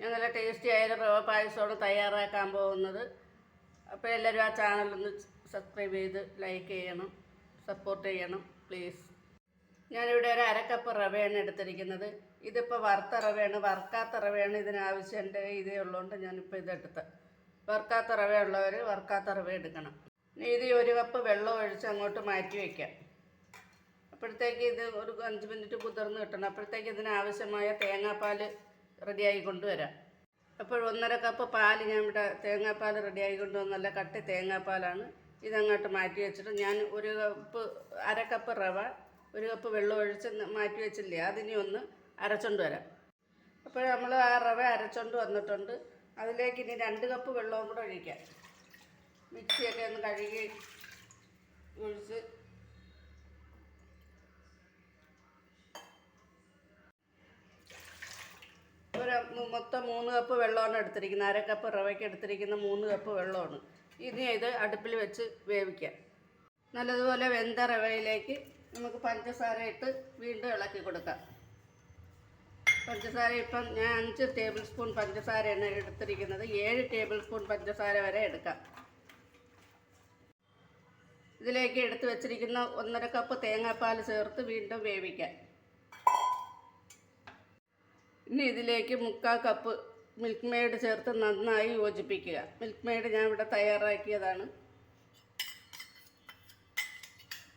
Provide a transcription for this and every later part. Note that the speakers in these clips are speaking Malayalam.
ഞാൻ നല്ല ടേസ്റ്റി ആയ റവ പായസമാണ് തയ്യാറാക്കാൻ പോകുന്നത്. അപ്പോൾ എല്ലാവരും ആ ചാനലൊന്ന് സബ്സ്ക്രൈബ് ചെയ്ത് ലൈക്ക് ചെയ്യണം സപ്പോർട്ട് ചെയ്യണം പ്ലീസ് ഞാനിവിടെ ഒരു അരക്കപ്പ് റവയാണ് എടുത്തിരിക്കുന്നത്. ഇതിപ്പോൾ വറുത്ത റവയാണ്. വറുക്കാത്ത റവയാണ് ഇതിനാവശ്യം എന്റെ ഇതേ ഉള്ളതുകൊണ്ട് ഞാനിപ്പോൾ ഇതെടുത്ത്. വറുക്കാത്ത റവ ഉള്ളവർ വറുക്കാത്ത റവ എടുക്കണം. ഇത് ഒരു കപ്പ് വെള്ളം ഒഴിച്ച് അങ്ങോട്ട് മാറ്റി വയ്ക്കാം അപ്പോഴത്തേക്ക് ഇത് ഒരു അഞ്ച് മിനിറ്റ് കുതിർന്ന് കിട്ടണം. അപ്പോഴത്തേക്ക് ഇതിനാവശ്യമായ തേങ്ങാപ്പാൽ റെഡിയായി കൊണ്ടുവരാം. അപ്പോൾ ഒന്നര കപ്പ് പാൽ ഞാൻ ഇവിടെ തേങ്ങാപ്പാൽ റെഡിയായി കൊണ്ടുവന്ന. നല്ല കട്ടി തേങ്ങാപ്പാലാണ്. ഇതങ്ങോട്ട് മാറ്റി വെച്ചിട്ട് ഞാൻ ഒരു കപ്പ് അര കപ്പ് റവ ഒരു കപ്പ് വെള്ളം ഒഴിച്ച് മാറ്റി വെച്ചില്ലേ അതിനി ഒന്ന് അരച്ചോണ്ട് വരാം. അപ്പോൾ നമ്മൾ ആ റവ അരച്ചോണ്ട് വന്നിട്ടുണ്ട്. അതിലേക്ക് ഇനി രണ്ട് കപ്പ് വെള്ളവും കൂടെ ഒഴിക്കാം. മിക്സിയൊക്കെ ഒന്ന് കഴുകി ഒഴിച്ച് മൊത്തം മൂന്ന് കപ്പ് വെള്ളമാണ് എടുത്തിരിക്കുന്നത്. അര കപ്പ് റവയ്ക്ക് എടുത്തിരിക്കുന്ന മൂന്ന് കപ്പ് വെള്ളമാണ്. ഇനി ഇത് അടുപ്പിൽ വെച്ച് വേവിക്കാം നല്ലതുപോലെ വെന്ത റവയിലേക്ക് നമുക്ക് പഞ്ചസാര ഇട്ട് വീണ്ടും ഇളക്കി കൊടുക്കാം. പഞ്ചസാര ഇപ്പം ഞാൻ അഞ്ച് ടേബിൾ സ്പൂൺ പഞ്ചസാരയാണ് എടുത്തിരിക്കുന്നത്. ഏഴ് ടേബിൾ സ്പൂൺ പഞ്ചസാര വരെ എടുക്കാം. ഇതിലേക്ക് എടുത്തു വെച്ചിരിക്കുന്ന ഒന്നര കപ്പ് തേങ്ങാപ്പാൽ ചേർത്ത് വീണ്ടും വേവിക്കാം. ഇനി ഇതിലേക്ക് മുക്കാൽ കപ്പ് മിൽക്ക് മെയ്ഡ് ചേർത്ത് നന്നായി യോജിപ്പിക്കുക. മിൽക്ക് മെയ്ഡ് ഞാൻ ഇവിടെ തയ്യാറാക്കിയതാണ്.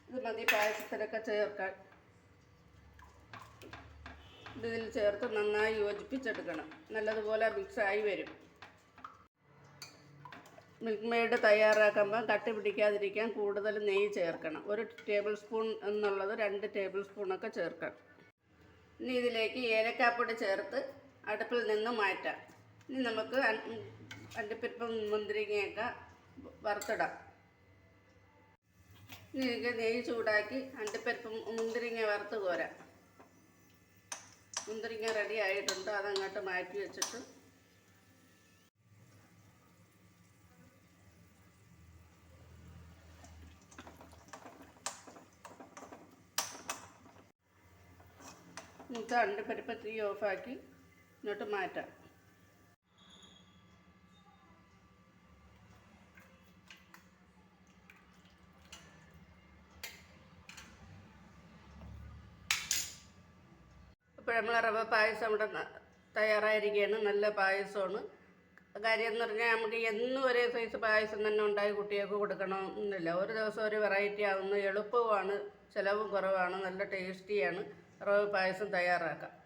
ഇത് മതി പായസത്തിലൊക്കെ ചേർക്കാൻ. ഇത് ഇതിൽ ചേർത്ത് നന്നായി യോജിപ്പിച്ചെടുക്കണം. നല്ലതുപോലെ മിക്സായി വരും. മിൽക്ക് മെയ്ഡ് തയ്യാറാക്കുമ്പോൾ കട്ടി പിടിക്കാതിരിക്കാൻ കൂടുതൽ നെയ്യ് ചേർക്കണം. ഒരു ടേബിൾ സ്പൂൺ എന്നുള്ളത് രണ്ട് ടേബിൾ സ്പൂണൊക്കെ ചേർക്കണം. ഇനി ഇതിലേക്ക് ഏലക്കാപ്പൊടി ചേർത്ത് അടുപ്പിൽ നിന്ന് മാറ്റാം. ഇനി നമുക്ക് അണ്ടിപ്പരിപ്പ് മുന്തിരിങ്ങയൊക്കെ വറുത്തിടാം. ഇനി എനിക്ക് നെയ്യ് ചൂടാക്കി അണ്ടിപ്പരിപ്പ് മുന്തിരിങ്ങ വറുത്ത് കോരാം. മുന്തിരിങ്ങ റെഡി ആയിട്ടുണ്ട്. അതങ്ങോട്ട് മാറ്റി വെച്ചിട്ട് നമുക്ക് അണ്ടിപ്പരിപ്പ് തീ ഓഫാക്കി ഇങ്ങോട്ട് മാറ്റാം. അപ്പോൾ നമ്മൾ റവ പായസം ഇവിടെ തയ്യാറായിരിക്കുകയാണ്. നല്ല പായസമാണ്. കാര്യം എന്ന് പറഞ്ഞാൽ നമുക്ക് എന്നും ഒരേ സൈസ് പായസം തന്നെ ഉണ്ടായി കുട്ടികൾക്ക് കൊടുക്കണമെന്നില്ല. ഒരു ദിവസം ഒരു വെറൈറ്റി ആവുന്നു എളുപ്പമാണ് ചിലവും കുറവാണ് നല്ല ടേസ്റ്റിയാണ് റവ പായസം തയ്യാറാക്കാം.